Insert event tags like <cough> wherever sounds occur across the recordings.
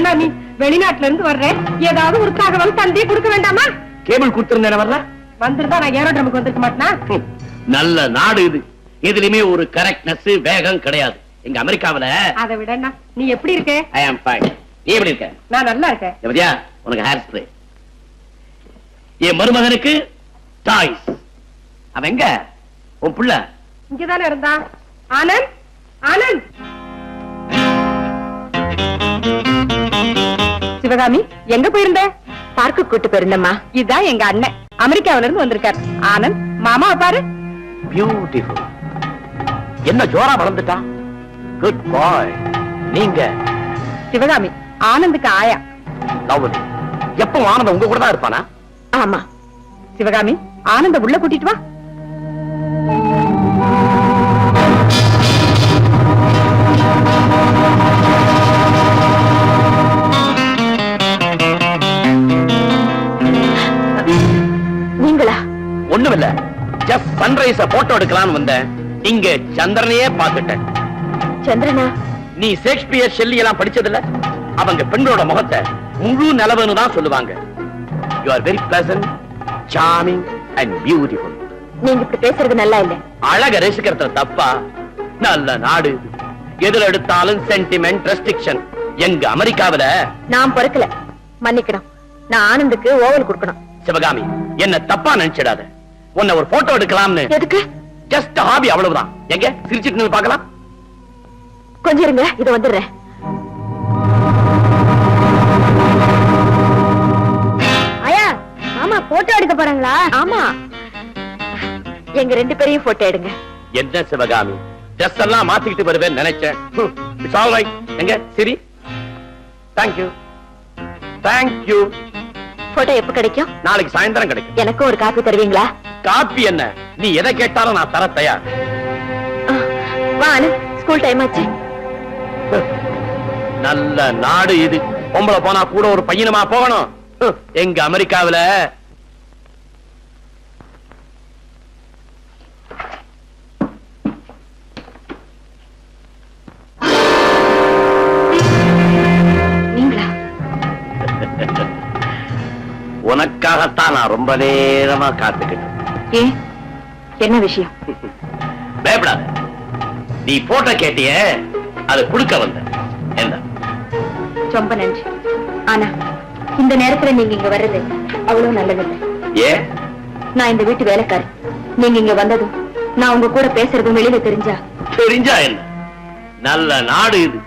ஏண்டா நீ. வெளிநாட்டுல இருந்து வர்றேன் ஏதாவது ஒரு தகவல் தந்தி கொடுக்க வேண்டாமா? கேபிள் கொடுத்திருந்தேன் வர்ற வந்திருந்தா நான் ஏரோட்ரமுக்கு வந்திருக்க மாட்டேனா? நல்ல நாடு இது. எதுலயுமே ஒரு கரெக்ட்னஸ் வேகம் கிடையாது. எங்க அமெரிக்காவுல. அதை விடண்ணா. நீ எப்படி இருக்க? ஐ ஆம் ஃபைன் நீ எப்படி இருக்க? நான் நல்லா இருக்கேன். எப்படியா உனக்கு ஹேர் ஸ்ப்ரே என் மருமகனுக்கு டாய்ஸ் அவன் எங்க? உன் புள்ள. இங்கதானே இருந்தா ஆனந்த்? ஆனந்த்? சிவகாமி எங்க போயிருந்த? பார்க்கு கூட்டு போயிருந்தம்மா. இதான் எங்க அண்ணன். அமெரிக்காவில இருந்து வந்திருக்கார். ஆனந்த் மாமாவை பாரு. பியூட்டிஃபுல் என்ன ஜோரா வளர்ந்துட்டான் குட் பாய் நீங்க? சிவகாமி ஆனந்துக்கு ஆயா. லவ்லி எப்ப ஆனந்தம் உங்க கூட தான் இருப்பானா? ஆமா. சிவகாமி ஆனந்த உள்ள கூட்டிட்டு வா. ஒண்ணுமில்ல ஜஸ்ட் சன்ரைஸ போட்டோ எடுக்கலாம்னு வந்தேன். இங்க சந்திரனையே பார்த்துட்டேன். சந்திரனா? நீ ஷேக்ஸ்பியர் ஷெல்லி எல்லாம் படிச்சதில்ல? அவங்க பெண்களோட முகத்தை முழு நிலவுன்னு தான் சொல்லுவாங்க. You are very pleasant charming and beautiful நீங்க இப்படி பேசுறது நல்லா இல்ல. அழக ரசிக்கிறதுல தப்பா? நல்ல நாடு. எதுல எடுத்தாலும் சென்டிமெண்ட் ரெஸ்ட்ரிக்ஷன் எங்க அமெரிக்காவுல? நான் பொறுக்கல. மன்னிக்கணும். நான் ஆனந்துக்கு ஓவல் கொடுக்கணும். சிவகாமி என்ன தப்பா நினைச்சிடாத. உன்னை ஒரு போட்டோ எடுக்கலாம்னு. எதுக்கு? ஜஸ்ட் ஹாபி அவ்வளவுதான். எங்க? சிரிச்சிட்டு பார்க்கலாம். கொஞ்சம் இருங்க இது வந்துடுறேன். ஐயா ஆமா போட்டோ எடுக்க போறாங்களா? ஆமா. எங்க ரெண்டு பேரையும் போட்டோ எடுங்க. என்ன சிவகாமி? ட்ரெஸ் எல்லாம் மாத்திக்கிட்டு வருவேன் நினைச்சேன். ஹம், it's all right. எங்க? சரி. தேங்க்யூ தேங்க்யூ போட்டோ எப்ப கிடைக்கும்? நாளைக்கு சாயந்தரம் கிடைக்கும். எனக்கும் ஒரு காப்பி தருவீங்களா? காப்பி என்ன? நீ எதை கேட்டாலும் நான் தர தயார். ஸ்கூல் டைம் ஆச்சு. நல்ல நாடு இது. பொம்பளை போனா கூட ஒரு பையனுமா போகணும்? எங்க அமெரிக்காவுல? உனக்காகத்தான் நான் ரொம்ப நேரமா காத்துக்கிட்டு ஏன்? என்ன விஷயம்? பயப்படாத. நீ போட்டோ கேட்டியே அது கொடுக்க வந்த. என்ன? ரொம்ப நன்றி. ஆனா இந்த நேரத்துல நீங்க இங்க வர்றது அவ்வளவு நல்லதில்லை. ஏன்? நான் இந்த வீட்டு வேலைக்காரி நீங்க இங்க வந்ததும் நான் உங்க கூட பேசுறதும் வெளியில தெரிஞ்சா? தெரிஞ்சா என்ன? நல்ல நாடு இது.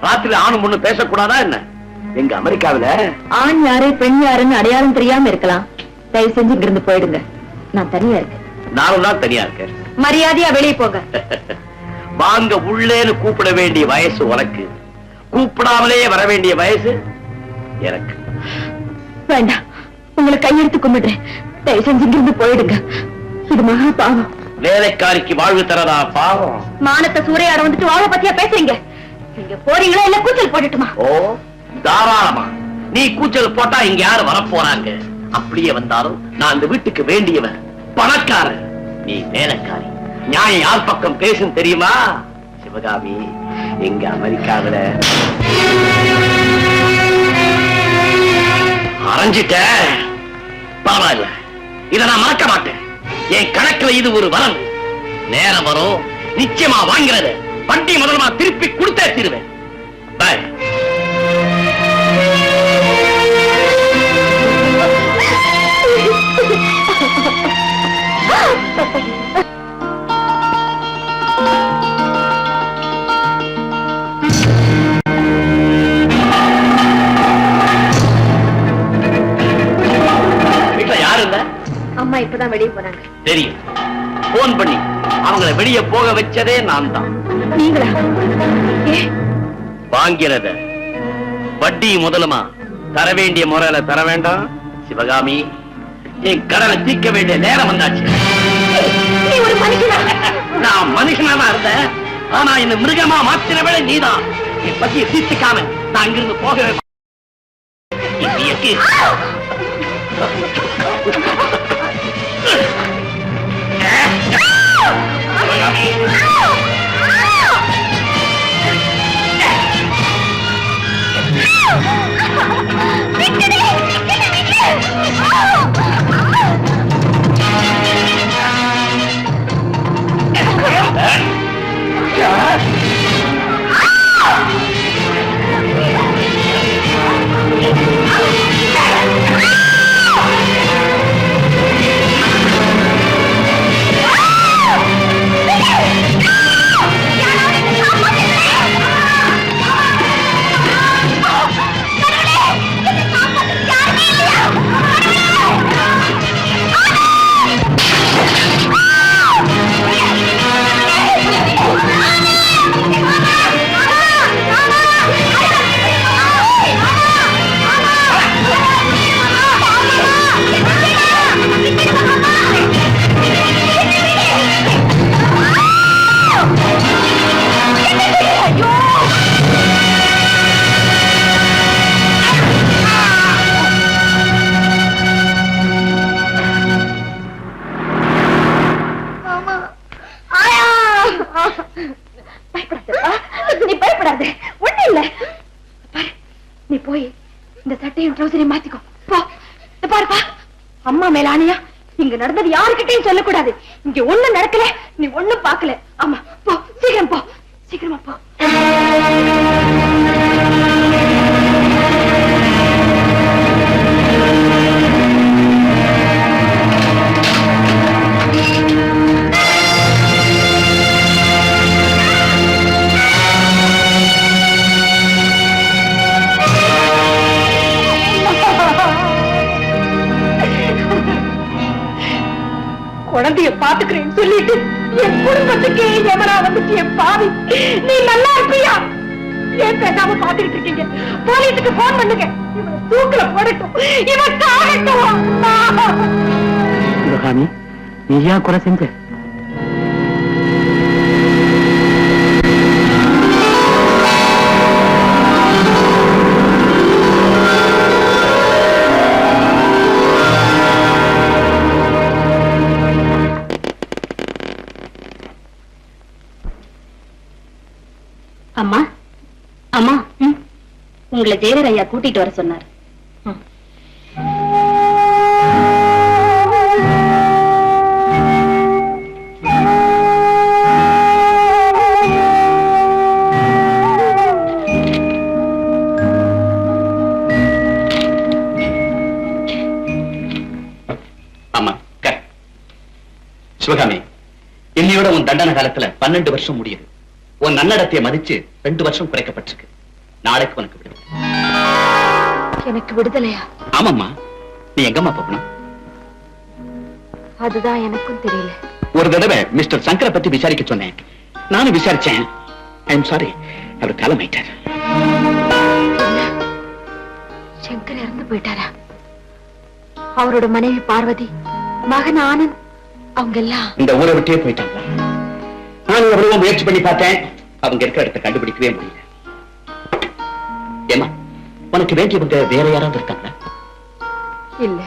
ராத்திரி ஆணும் பொண்ணு பேசக்கூடாதா என்ன? எங்க அமெரிக்காவுல? ஆண் யாரு பெண் யாருன்னு அடையாளம் தெரியாம இருக்கலாம். தயவு செஞ்சு இங்க இருந்து போயிடுங்க. நான் தனியா இருக்கேன். நானும் தான் தனியா இருக்கேன். மரியாதையா வெளியே போங்க. <laughs> வாங்க உள்ளேன்னு கூப்பிட வேண்டிய வயசு உனக்கு. கூப்பிடாமலே வர வேண்டிய வயசு எனக்கு. வேண்டாம். உங்களை கையெடுத்து கும்பிடுறேன். தயவு செஞ்சு இங்க இருந்து போயிடுங்க. இது மகா பாவம். வேலைக்காரிக்கு வாழ்வு தரதா பாவம்? மானத்தை சூறையாட வந்துட்டு வாழ பத்தியா பேசுறீங்க? நீங்க போறீங்களா இல்ல கூச்சல் போட்டுட்டுமா? ஓ தாராளமா. நீ கூச்சல் போட்டா இங்க யாரு வரப்போறாங்க? அப்படியே வந்தாலும் நான் இந்த வீட்டுக்கு வேண்டியவன். பணக்காரன். நீ வேலைக்காரி. நியாயம் யார் பக்கம் பேசும் தெரியுமா? சிவகாமி எங்க அமெரிக்காவில. அரைஞ்சிட்ட. பரவாயில்ல. இத நான் மறக்க மாட்டேன். என் கணக்குல இது ஒரு வரம் நேரம் வரும். நிச்சயமா வாங்கிறது. வண்டி முதலமா திருப்பி கொடுத்தே தீருவேன். பாய். அம்மா இப்பதான் வெளியே போனாங்க தெரியும். போன் பண்ணி அவங்கள வெளிய போக வச்சதே நான் தான் நீங்களா வாங்கிறத வட்டி முதலுமா தர வேண்டிய முறையில தர வேண்டாம். சிவகாமி என் கடனை தீர்க்க வேண்டிய நேரம் வந்தாச்சு. நீ ஒரு மனுஷனா? நான் மனுஷனா தான் இருந்தேன். ஆனா என்ன மிருகமா மாத்தின வேலை நீதான். என் பத்திய தீர்த்துக்காம நான் இங்கிருந்து போகவே நடந்தது யாருக்கிட்டையும் சொல்லக்கூடாது. இங்க ஒண்ணு நடக்கல நீ ஒண்ணும் பாக்கல குழந்தைய பாத்துக்கிறேன்னு சொல்லிட்டு என் குடும்பத்துக்கே எவரா வந்துட்டு என் பாவி. நீ நல்லா இருப்பியா? ஏன் பேசாம பாத்துக்கிட்டு இருக்கீங்க? போலீஸுக்கு போன் பண்ணுங்க. இவன் தூக்கல போடட்டும். இவன் காகட்டும் நீ ஏன் குறை செஞ்ச? உங்களை ஜெயலர் ஐயா கூட்டிட்டு வர சொன்னார். ஆமா சிவகாமி இன்னையோட உன் தண்டன காலத்துல பன்னெண்டு வருஷம் முடியுது. உன் நன்னடத்தை மதிச்சு ரெண்டு வருஷம் குறைக்கப்பட்டிருக்கு. நாளைக்கு உனக்கு விடுதலை. எனக்கு விடுதலையா? ஆமாம்மா. நீ எங்கம்மா போகணும்? அதுதான் எனக்கும் தெரியல. ஒரு தடவை மிஸ்டர் சங்கரை பத்தி விசாரிக்க சொன்னேன். நானும் விசாரிச்சேன். ஐ எம் சாரி அவர் காலமாயிட்டார் சங்கர் இறந்து போயிட்டாரா? அவரோட மனைவி பார்வதி மகன் ஆனந்த் அவங்க எல்லாம் இந்த ஊரை விட்டே போயிட்டாங்க நான் எவ்வளவோ முயற்சி பண்ணி பார்த்தேன். அவங்க இருக்கிற இடத்தை கண்டுபிடிக்கவே முடியல. உனக்கு வேண்டியவங்க வேற யாராவது இருக்காங்களா? இல்ல.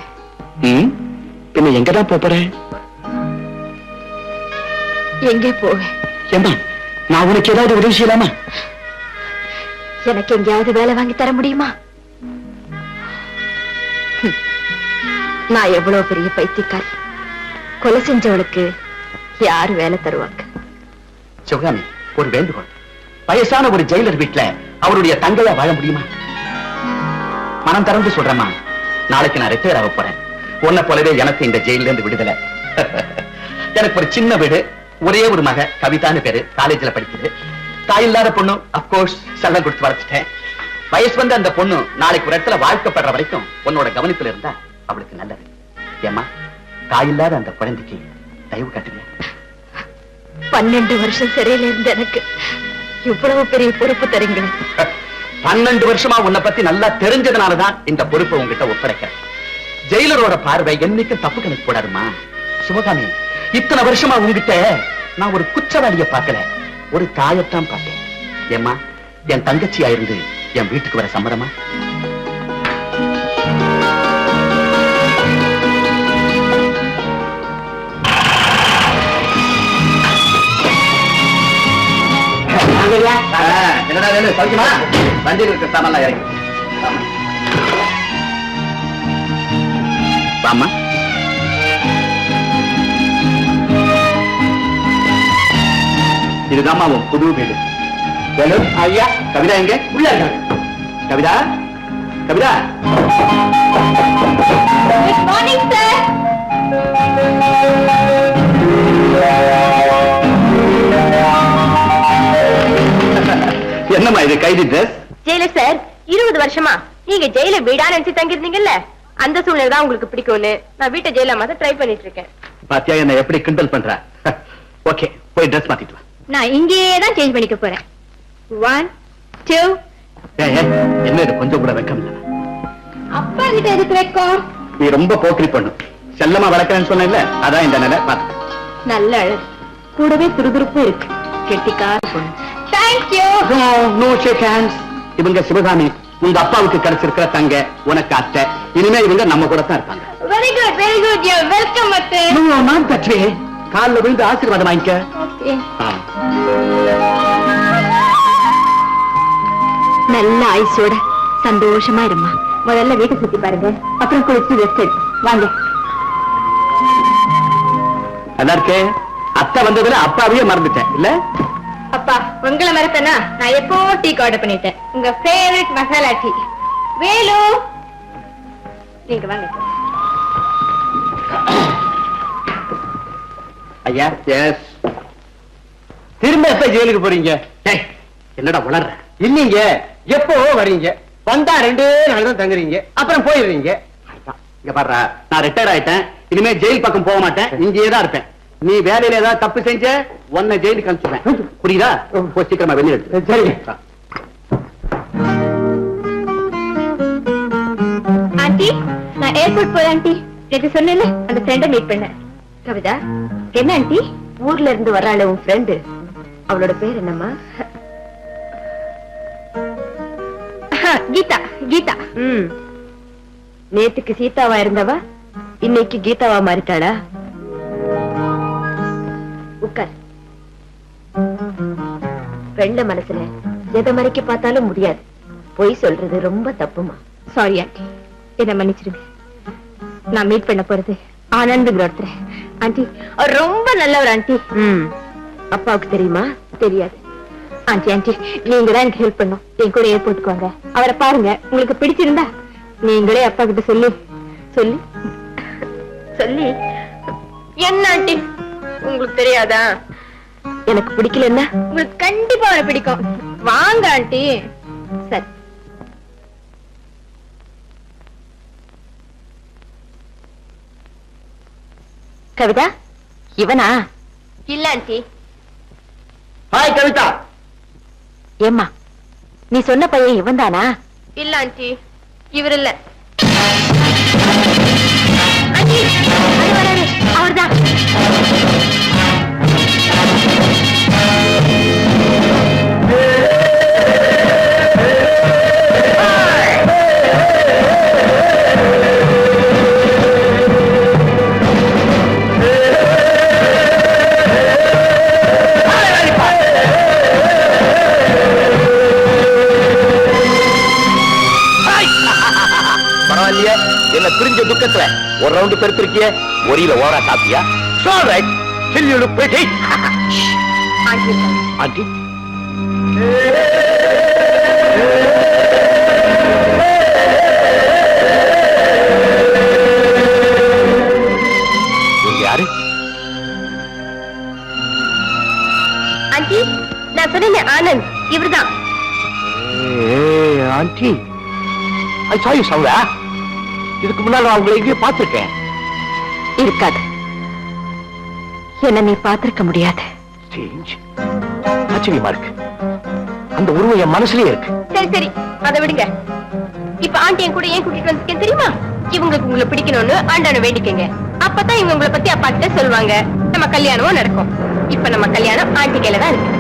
பின்ன எங்கதான் போறேன் எங்கே போவேன் ஏமா நான் உனக்கு ஏதாவது உதவி செய்யலாமா? எனக்கு எங்கேயாவது வேலை வாங்கி தர முடியுமா. நான் எவ்வளவு பெரிய பைத்தியக்காரி. கொலை செஞ்சவளுக்கு யாரு வேலை தருவாங்க? சிவகாமி ஒரு வேண்டுகோள். வயசான ஒரு ஜெயிலர் வீட்டுல அவருடைய தங்கையா வாழ முடியுமா? மனம் திறந்து சொல்றேம்மா. நாளைக்கு நான் ரிட்டையர் ஆக போறேன். உன்னை போலவே எனக்கு இந்த ஜெயில இருந்து விடுதலை. <laughs> எனக்கு ஒரு சின்ன வீடு ஒரே ஒரு மக கவிதான்னு பேரு காலேஜ்ல படிக்குது. தாய் இல்லாத பொண்ணு அப்கோர்ஸ் செல்லம் கொடுத்து வளர்த்துட்டேன். வயசு வந்து அந்த பொண்ணு நாளைக்கு ஒரு இடத்துல வாழ்க்கைப்படுற வரைக்கும் உன்னோட கவனிப்புல இருந்தா அவளுக்கு நல்லது. ஏம்மா தாய் இல்லாத அந்த குழந்தைக்கு தயவு காட்டுங்க. பன்னெண்டு வருஷம் சிறையில இருந்த எனக்கு. இவ்வளவு பெரிய பொறுப்பு தரீங்களே. <laughs> பன்னெண்டு வருஷமா உன்னை பத்தி நல்லா தெரிஞ்சதுனாலதான் இந்த பொறுப்பை உங்ககிட்ட ஒப்படைக்கிறேன். ஜெயிலரோட பார்வை என்னைக்கும் தப்பு கணக்கு போடாருமா சிவகாமி இத்தனை வருஷமா உங்ககிட்ட நான் ஒரு குற்றவாளிய பார்க்கல ஒரு தாயத்தான் பார்த்தேன். ஏமா என் தங்கச்சியா இருந்து என் வீட்டுக்கு வர சம்மதமா? என்னடா வேணும்? சௌக்கியமா வண்டியில் இருக்க சாமான்லாம் இறங்கி. வாம்மா. இதுதாம்மா உன் புது வீடு. வேலு ஐயா. கவிதா எங்க? உள்ள கவிதா? கவிதா? நீங்க ஜெயில வீடா நினைச்சு தங்கிருந்தீங்கல்ல அந்த சூழ்நிலை தான் உங்களுக்கு பிடிக்கும்னு நான் வீட்டை ஜெயில மாத்த ட்ரை பண்ணிட்டு இருக்கேன் பாத்தியா என்ன எப்படி கிண்டல் பண்ற? <laughs> ஓகே போய் ட்ரெஸ் மாத்திட்டு நான் இங்கேயே தான் சேஞ்ச் பண்ணிக்க போறேன். ஒன் டூ என்ன இது? கொஞ்சம் கூட வெக்கம் இல்ல. அப்பா கிட்ட எதுக்கு வைக்கும்? நீ ரொம்ப போக்கிரி பண்ணு. செல்லமா வளர்க்கறேன்னு சொன்ன அதான் இந்த நிலை. பாத்து. நல்ல அழகு. கூடவே துருதுருப்பும் இருக்கு. கெட்டிக்கார பொண்ணு. தேங்க்யூ நோ ஷேக் ஹேண்ட்ஸ் இவங்க சிவகாமி. உங்க அப்பாவுக்கு கிடைச்சிருக்கிற தங்க உனக்கு அத்தை. இனிமே இவங்க நம்ம கூட தான் இருப்பாங்க. Very good very good you welcome அத்து. Not that way. கால்ல விழுந்து ஆசீர்வாதம் வாங்கிக்க. ஓகே. நல்ல ஐஸோட சந்தோஷமா இருமா முதல்ல வீட்டை சுத்தி பாருங்க. அப்புறம் குளிச்சு ரெஸ்ட் எடு வாங்க. நல்லா இருக்கேன் அத்தை வந்ததுல அப்பாவையே மறந்துட்டேன். இல்ல? அப்பா உங்களை மறப்பேனா நான் எப்போ டீ ஆர்டர் பண்ணிட்டேன். உங்க ஃபேவரட் மசாலா டீ வேலு! நீங்க வாங்க. ஐயா எஸ் திரும்ப எப்ப ஜெயிலுக்கு போறீங்க? என்னடா வளர்ற இல்லீங்க எப்போ வரீங்க வந்தா ரெண்டே நாள் தான் தங்குறீங்க அப்புறம் போயிடுறீங்க. இங்க பாரு நான் ரிட்டையர் ஆயிட்டேன். இனிமே ஜெயில் பக்கம் போக மாட்டேன் இங்கேயே தான் இருப்பேன். நீ வேலையில ஏதாவது தப்பு செஞ்ச உன்னை ஜெயிலுக்கு அனுப்பிச்சுவேன் புரியுதா? சீக்கிரமா வெளியே சரிங்க ஆண்டி நான் ஏர்போர்ட் போறேன் ஆண்டி. நேற்று சொன்னேன்ல அந்த ஃப்ரெண்டை மீட் பண்ணேன். கவிதா என்ன ஆண்டி? ஊர்ல இருந்து வராள உன் ஃப்ரெண்டு அவளோட பேர் என்னம்மா? கீதா கீதா. ம். நேத்துக்கு சீதாவா இருந்தவா? இன்னைக்கு கீதாவா மாறிட்டாளா? உட்கார். ஃப்ரெண்ட மனசுல எதை மறைக்க பார்த்தாலும் முடியாது. பொய் சொல்றது ரொம்ப தப்புமா? Sorry aunty. என்ன மன்னிச்சிருங்க. நான் மீட் பண்ண போறது ஆனந்துங்கிற ஒருத்தர். ஆண்டி அவர் ரொம்ப நல்லவர் ஆண்டி. அப்பாவுக்கு தெரியுமா? தெரியாது. ஆண்டி ஆண்டி நீங்க தான் எனக்கு ஹெல்ப் பண்ணும் என் கூட ஏர்போர்ட்டுக்கு வாங்க. அவரை பாருங்க. உங்களுக்கு பிடிச்சிருந்தா நீங்களே அப்பா கிட்ட சொல்லி சொல்லி சொல்லி. என்ன ஆண்டி? உங்களுக்கு தெரியாதா? எனக்கு பிடிக்கலன்னா? உங்களுக்கு கண்டிப்பா அவரை பிடிக்கும். வாங்க ஆண்டி. சரி. கவிதா இவனா? இல்ல ஆண்டி. ஹாய் கவிதா. ஏம்மா நீ சொன்ன பையன் இவன் தானா இல்ல ஆண்டி. இவர் இல்ல. அவர்தான். ரவுண்டு பெருத்திருக்கிய ஒரியில ஓரா சாப்பிட்டியா சோல் ரைட் சில் யூ லுக் பிரிட்டி ஆண்டி யாரு? ஆண்டி நான் சொன்னேன் ஆனந்த். இவர்தான். Aunty I you somewhere. இதுக்கு முன்னால நான் உங்களை எங்கேயோ பார்த்திருக்கேன். இருக்காது. என்ன நீ பார்த்திருக்க முடியாது. ஆச்சரியமா இருக்கு. அந்த உருவம் என் மனசுலயே இருக்கு. சரி சரி. அதை விடுங்க. இப்ப ஆண்டி என் கூட ஏன் கூட்டிட்டு வந்திருக்கேன் தெரியுமா? இவங்களுக்கு உங்களை பிடிக்கணும்னு ஆண்டான வேண்டிக்கங்க. அப்பதான் இவங்க உங்களை பத்தி அப்பா கிட்ட சொல்லுவாங்க. நம்ம கல்யாணமும் நடக்கும். இப்ப நம்ம கல்யாணம் ஆண்டி கையில தான் இருக்கு.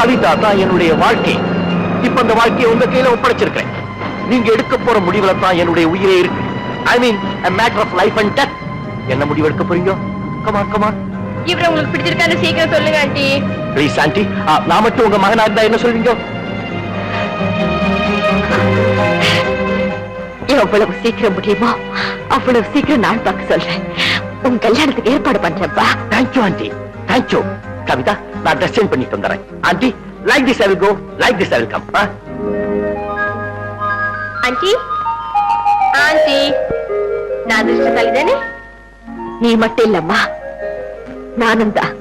கவிதா தான் என்னுடைய வாழ்க்கை. இப்ப அந்த வாழ்க்கையை உங்க கையில ஒப்படைச்சிருக்கேன் நீங்க எடுக்க போற முடிவுல தான் என்னுடைய உயிரே இருக்கு. I mean matter of life and death என்ன முடிவு எடுக்க போறீங்க கமான் கமான் இவரை உங்களுக்கு பிடிச்சிருக்கான்னு சீக்கிரம் சொல்லுங்க ஆண்டி. ப்ளீஸ் ஆண்டி நான் மட்டும் உங்க மகனா இருந்தா என்ன சொல்வீங்க? எவ்வளவு சீக்கிரம் முடியுமோ? அவ்வளவு சீக்கிரம் நான் பார்க்க சொல்றேன். உன் கல்யாணத்துக்கு ஏற்பாடு பண்றேன்ப்பா thank you aunty. Thank you Kavitha நான் ட்ரெஸ் சேஞ்ச் பண்ணிட்டு aunty like this I will go like this I will come aunty. Aunty. நான் அதிர்ஷ்டசாலி தானே நீ மட்டும் இல்லம்மா நானும் தான்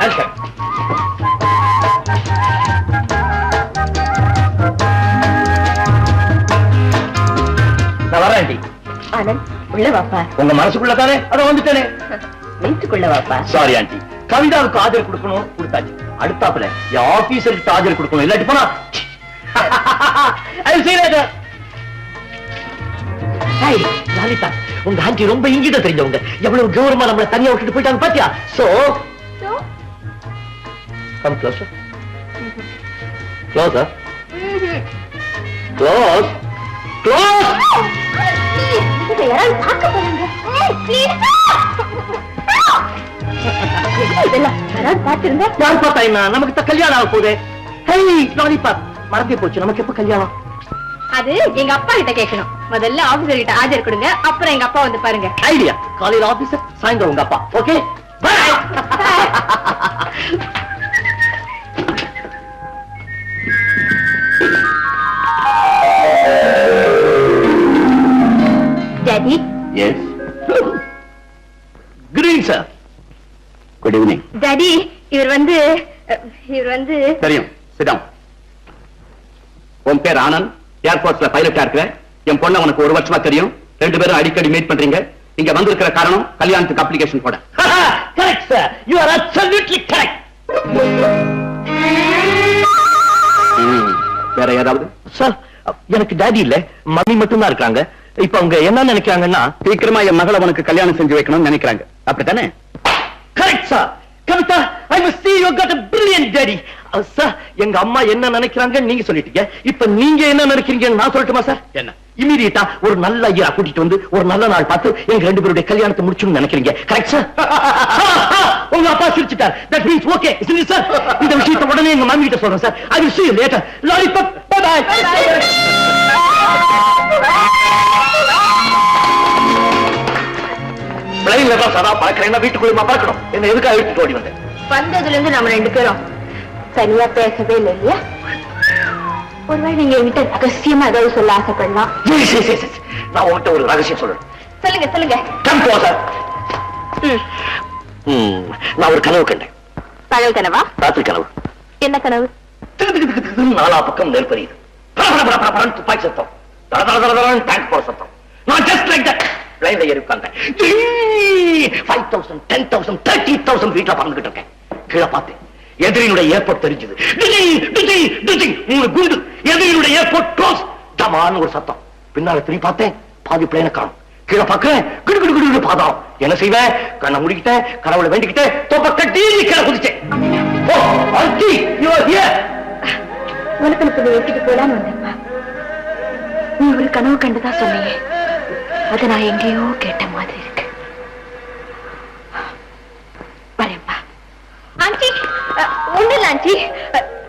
வெல்கம் நான் வரேன் ஆண்டி. ஆனந்த் உள்ள வாப்பா உங்க மனசுக்குள்ள தானே அத வந்துட்டேனே. வீட்டுக்குள்ள வாப்பா சாரி ஆண்டி. கவிதாவுக்கு ஆஜர் கொடுக்கணும் கொடுத்தாச்சு. அடுத்தாப்புல என் ஆபீசருக்கு ஆஜர் கொடுக்கணும். இல்லாட்டி போனா <laughs> later. Hey, லாலிதா உங்க ஆண்டி ரொம்ப இங்கிட்ட தெரிஞ்சவங்க. எவ்வளவு கௌரவமா நம்மள தனியா விட்டுட்டு போயிட்டாங்க பாத்தியா? So come closer closer close close யாராவது பார்க்க போறாங்க? பார்த்திருந்தா? யார் பார்த்தா என்ன? நமக்கு தான் கல்யாணம் ஆக போகுது. ஹே லாலிபாப் மறந்தே போச்சு. நமக்கு எப்ப கல்யாணம்? அது எங்க அப்பா கிட்ட கேட்கணும். முதல்ல ஆபீசர் கிட்ட ஆஜர் கொடுங்க. அப்புறம் எங்க அப்பா வந்து பாருங்க. ஐடியா காலையில ஆபீசர் சாயந்தரம் உங்க அப்பா. Okay daddy yes evening sir good evening daddy இவர் வந்து இவர் வந்து தெரியும். சிடம் உன் பேர் ஆனந்த். ஏர்போர்ட்ஸ்ல பைலட்டா இருக்கிற. என் பொண்ணு உனக்கு ஒரு வருஷமா தெரியும். ரெண்டு பேரும் அடிக்கடி மீட் பண்றீங்க. இங்க வந்திருக்கிற காரணம் கல்யாணத்துக்கு அப்ளிகேஷன் போட. Correct sir you are absolutely correct வேற ஏதாவது? சார் எனக்கு டாடி இல்ல. மம்மி மட்டும் தான் இருக்காங்க. இப்ப அவங்க என்ன நினைக்கிறாங்கன்னா சீக்கிரமா என் மகளை உனக்கு கல்யாணம் செஞ்சு வைக்கணும்னு நினைக்கிறாங்க. அப்படித்தானே? Correct sir Kavitha I must see you got a brilliant daddy. Sir எங்க அம்மா என்ன நினைக்கிறாங்க நீங்க சொல்லிட்டீங்க. இப்ப நீங்க என்ன நினைக்கிறீங்கன்னு நான் சொல்லட்டுமா சார் என்ன? இமீடியட்டா ஒரு நல்ல ஐயா கூட்டிட்டு வந்து ஒரு நல்ல நாள் பார்த்து எங்க ரெண்டு பேருடைய கல்யாணத்தை முடிச்சுன்னு நினைக்கிறீங்க. கரெக்ட் சார் <laughs> உங்க அப்பா சிரிச்சிட்டார். தட் மீன்ஸ் ஓகே சார் இந்த விஷயத்தை உடனே எங்க மாமி கிட்ட சொல்றேன் sir I will see you later. Lollipop bye bye பிளைன்ல தான் சதா பார்க்கறேன்னா வீட்டுக்குள்ளமா பார்க்கணும் என்ன எதுக்காக எடுத்துட்டு ஓடி வந்தேன்? வந்ததுல இருந்து நம்ம ரெண்டு பேரும் சரியா பேசவே இல்லை இல்லையா? ஒருவேளை நீங்க என்கிட்ட ரகசியமா ஏதாவது சொல்ல ஆசைப்படலாம். நான் உன்கிட்ட ஒரு ரகசியம் சொல்றேன். சொல்லுங்க சொல்லுங்க. கம் போ சார் நான் ஒரு கனவு கண்டேன். பகல் கனவா? ராத்திரி கனவு. என்ன கனவு? நாலா பக்கம் நெருப்பறியுது பட, பட, பட, பட, துப்பாக்கி சத்தம். தட தட தட தடன்னு டேங்க் போற சத்தம். தட் ஏறி உட்கார்ந்தேன். Five thousand ten thousand thirty thousand வீட்டுல பறந்துகிட்டு இருக்கேன். கீழே பார்த்தேன். எதிரினுடைய ஏர்போர்ட் தெரிஞ்சது. மூணு குண்டு. எதிரினுடைய ஏர்போர்ட் க்ளோஸ் டமான்னு ஒரு சத்தம். பின்னால திரும்பி பார்த்தேன். பாதி பிளேனை காணும். கீழே பார்க்கிறேன். கிடு கிடு கிடு பாதம் என்ன செய்வேன்? கண்ணை முடிக்கிட்டேன். கடவுளை வேண்டிக்கிட்டேன். தொப்ப கட்டி கீழே குதிச்சேன். ஓ அல்டி உனக்கு இப்ப எடுத்துட்டு போலான்னு வந்தேன்ப்பா. நீ ஒரு கனவு கண்டுதான் சொன்னீங்க. அதை நான் எங்கேயோ கேட்ட மாதிரி இருக்கு. வரேன்ப்பா ஆண்டி ஒண்ணு இல்ல ஆண்டி.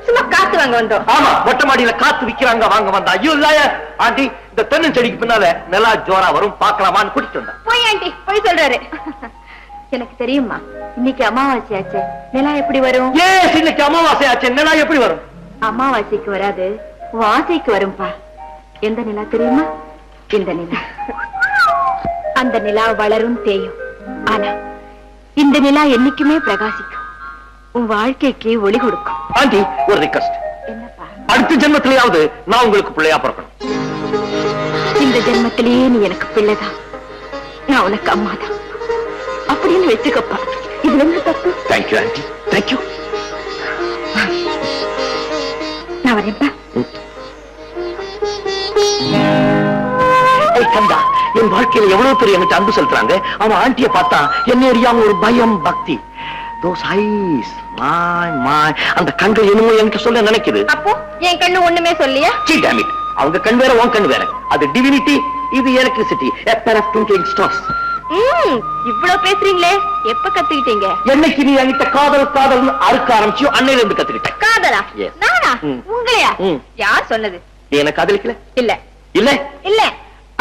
சும்மா காத்து வாங்க வந்தோம். ஆமா மொட்டை மாடியில காத்து விக்கிறாங்க வாங்க வந்தா. ஐயோ இல்லையா. ஆண்டி இந்த தென்னஞ்செடிக்கு பின்னால நிலா ஜோரா வரும் பார்க்கலாமான்னு கூட்டிட்டு வந்தேன். போய் ஆண்டி போய் சொல்றாரு. எனக்கு தெரியுமா இன்னைக்கு அமாவாசை ஆச்சு. நிலா எப்படி வரும்? ஏன் இன்னைக்கு அமாவாசை ஆச்சு. நிலா எப்படி வரும்? அமாவாசைக்கு வராது வாசைக்கு வரும்பா. எந்த நிலா தெரியுமா? இந்த நிலா. அந்த நிலா வளரும் தேயும். ஆனா இந்த நிலா என்னைக்குமே பிரகாசிக்கும். உன் வாழ்க்கைக்கு ஒளி கொடுக்கும். ஆண்டி ஒரு ரிக்வஸ்ட் என்னப்பா? அடுத்த ஜென்மத்திலேயாவது நான் உங்களுக்கு பிள்ளையா பிறக்கணும். இந்த ஜென்மத்திலேயே நீ எனக்கு பிள்ளைதான். நான் உனக்கு அம்மாதான். அப்படின்னு வச்சுக்கப்பா. இது என்ன தப்பு? Thank you aunty. தேங்க்யூ நான் வரேன்ப்பா. என் வாழ்க்கையில எவ்வளவு பேர் எனக்கு அன்பு செலுத்துறாங்க? அவன் ஆண்டிய பார்த்தா என்ன அறியாம ஒரு பயம் பக்தி. தோஸ் ஐஸ் மாய் மாய் அந்த கண்கள் என்னமோ எனக்கு சொல்ல நினைக்குது. அப்போ என் கண்ணு ஒண்ணுமே சொல்லியா சீ. அவங்க கண் வேற உன் கண் வேற. அது டிவினிட்டி இது எலக்ட்ரிசிட்டி ஆஃப் ட்விங்கிங் ஸ்டார்ஸ் ம் இவ்வளவு பேசுறீங்களே. எப்ப கத்துக்கிட்டீங்க? என்னைக்கு நீ என்கிட்ட காதல் காதல்னு அறுக்க ஆரம்பிச்சியோ அன்னையில இருந்து கத்துக்கிட்டேன். காதலா. நானா. உங்களையா. யார் சொன்னது? நீ என்ன காதலிக்கல? இல்ல. இல்ல? இல்ல.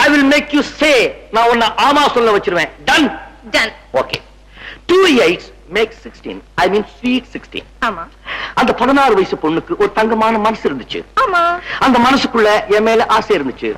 I will make you say நான் உன்னை ஆமா சொல்ல வச்சிருவேன். Done done okay two eights make sixteen I mean sweet sixteen ஆமா. அந்த பதினாறு வயசு பொண்ணுக்கு ஒரு தங்கமான மனசு இருந்துச்சு. ஆமா. அந்த மனசுக்குள்ள என் மேல ஆசை இருந்துச்சு.